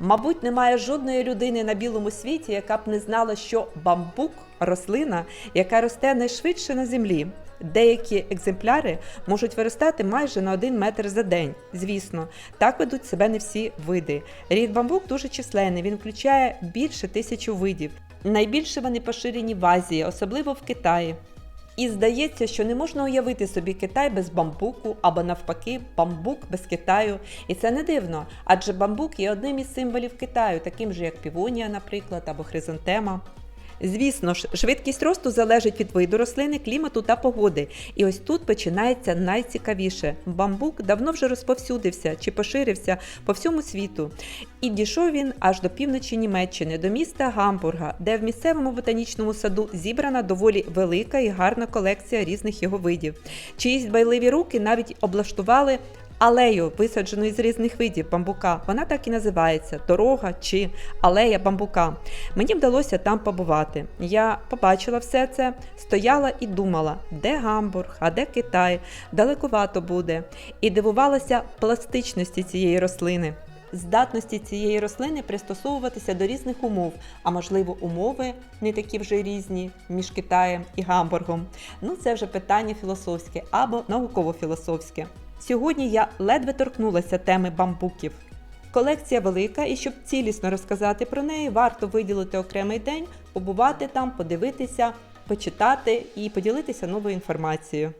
Мабуть, немає жодної людини на білому світі, яка б не знала, що бамбук рослина, яка росте найшвидше на землі. Деякі екземпляри можуть виростати майже на один метр за день. Звісно, так ведуть себе не всі види. Рід бамбук дуже численний, він включає більше тисячі видів. Найбільше вони поширені в Азії, особливо в Китаї. І здається, що не можна уявити собі Китай без бамбуку або навпаки, бамбук без Китаю. І це не дивно, адже бамбук є одним із символів Китаю, таким же як півонія, наприклад, або хризантема. Звісно ж, швидкість росту залежить від виду рослини, клімату та погоди. І ось тут починається найцікавіше. Бамбук давно вже розповсюдився чи поширився по всьому світу. І дійшов він аж до півночі Німеччини, до міста Гамбурга, де в місцевому ботанічному саду зібрана доволі велика і гарна колекція різних його видів. Чиїсь дбайливі руки навіть облаштували алею, висаджену із різних видів бамбука. Вона так і називається дорога чи алея бамбука. Мені вдалося там побувати. Я побачила все це, стояла і думала, де Гамбург, а де Китай, далекувато буде, і дивувалася пластичності цієї рослини. Здатності цієї рослини пристосовуватися до різних умов, а можливо, умови не такі вже різні між Китаєм і Гамбургом. Ну, це вже питання філософське або науково-філософське. Сьогодні я ледве торкнулася теми бамбуків. Колекція велика, і щоб цілісно розказати про неї, варто виділити окремий день, побувати там, подивитися, почитати і поділитися новою інформацією.